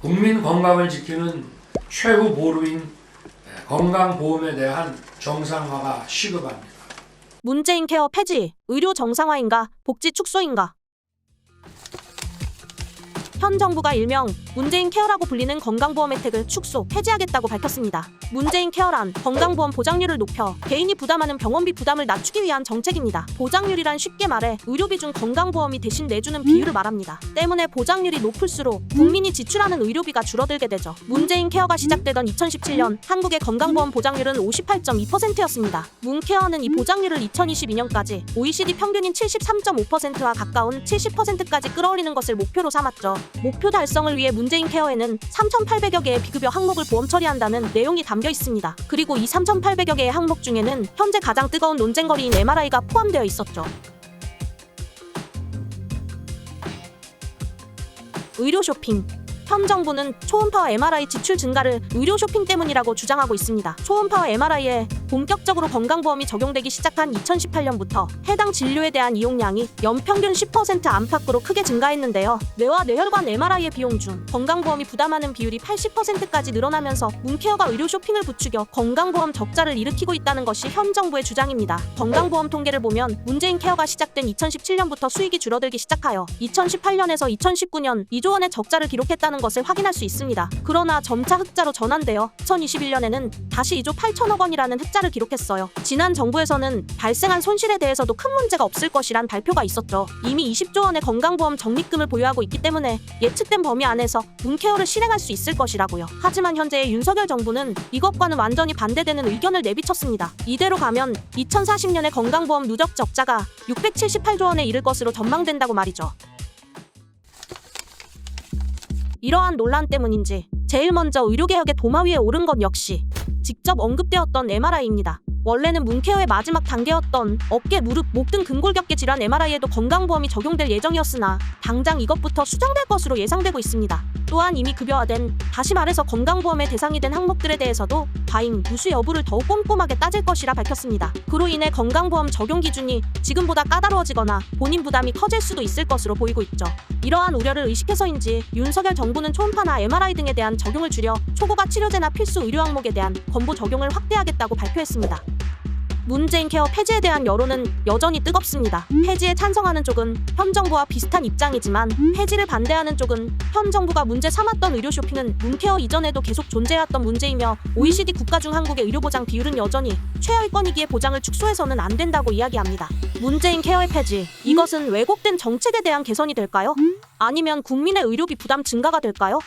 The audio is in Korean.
국민 건강을 지키는 최후 보루인 건강보험에 대한 정상화가 시급합니다. 문재인 케어 폐지, 의료 정상화인가, 복지 축소인가? 현 정부가 일명 문재인 케어라고 불리는 건강보험 혜택을 축소, 폐지하겠다고 밝혔습니다. 문재인 케어란 건강보험 보장률을 높여 개인이 부담하는 병원비 부담을 낮추기 위한 정책입니다. 보장률이란 쉽게 말해 의료비 중 건강보험이 대신 내주는 비율을 말합니다. 때문에 보장률이 높을수록 국민이 지출하는 의료비가 줄어들게 되죠. 문재인 케어가 시작되던 2017년 한국의 건강보험 보장률은 58.2%였습니다. 문케어는 이 보장률을 2022년까지 OECD 평균인 73.5%와 가까운 70%까지 끌어올리는 것을 목표로 삼았죠. 목표 달성을 위해 문재인 케어에는 3,800여 개의 비급여 항목을 보험 처리한다는 내용이 담겨 있습니다. 그리고 이 3,800여 개의 항목 중에는 현재 가장 뜨거운 논쟁거리인 MRI가 포함되어 있었죠. 의료 쇼핑. 현 정부는 초음파와 MRI 지출 증가를 의료 쇼핑 때문이라고 주장하고 있습니다. 초음파와 MRI에 본격적으로 건강보험이 적용되기 시작한 2018년부터 해당 진료에 대한 이용량이 연평균 10% 안팎으로 크게 증가했는데요. 뇌와 뇌혈관 MRI의 비용 중 건강보험이 부담하는 비율이 80%까지 늘어나면서 문케어가 의료 쇼핑을 부추겨 건강보험 적자를 일으키고 있다는 것이 현 정부의 주장입니다. 건강보험 통계를 보면 문재인 케어가 시작된 2017년부터 수익이 줄어들기 시작하여 2018년에서 2019년 2조 원의 적자를 기록했 다는 것을 확인할 수 있습니다. 그러나 점차 흑자로 전환되어 2021년에는 다시 2조 8천억 원이라는 흑자를 기록했어요. 지난 정부에서는 발생한 손실에 대해서도 큰 문제가 없을 것이란 발표가 있었죠. 이미 20조 원의 건강보험 적립금을 보유하고 있기 때문에 예측된 범위 안에서 문케어를 실행할 수 있을 것이라고요. 하지만 현재의 윤석열 정부는 이것과는 완전히 반대되는 의견을 내비쳤습니다. 이대로 가면 2040년에 건강보험 누적 적자가 678조 원에 이를 것으로 전망된다고 말이죠. 이러한 논란 때문인지 제일 먼저 의료개혁의 도마 위에 오른 것 역시 직접 언급되었던 MRI입니다. 원래는 문케어의 마지막 단계였던 어깨, 무릎, 목 등 근골격계 질환 MRI에도 건강보험이 적용될 예정이었으나 당장 이것부터 수정될 것으로 예상되고 있습니다. 또한 이미 급여화된 다시 말해서 건강보험의 대상이 된 항목들에 대해서도 과잉, 누수 여부를 더욱 꼼꼼하게 따질 것이라 밝혔습니다. 그로 인해 건강보험 적용 기준이 지금보다 까다로워지거나 본인 부담이 커질 수도 있을 것으로 보이고 있죠. 이러한 우려를 의식해서인지 윤석열 정부는 초음파나 MRI 등에 대한 적용을 줄여 초고가 치료제나 필수 의료 항목에 대한 건보 적용을 확대하겠다고 발표했습니다. 문재인 케어 폐지에 대한 여론은 여전히 뜨겁습니다. 폐지에 찬성하는 쪽은 현 정부와 비슷한 입장이지만 폐지를 반대하는 쪽은 현 정부가 문제 삼았던 의료 쇼핑은 문케어 이전에도 계속 존재해왔던 문제이며 OECD 국가 중 한국의 의료 보장 비율은 여전히 최하위권이기에 보장을 축소해서는 안 된다고 이야기합니다. 문재인 케어의 폐지 이것은 왜곡된 정책에 대한 개선이 될까요? 아니면 국민의 의료비 부담 증가가 될까요?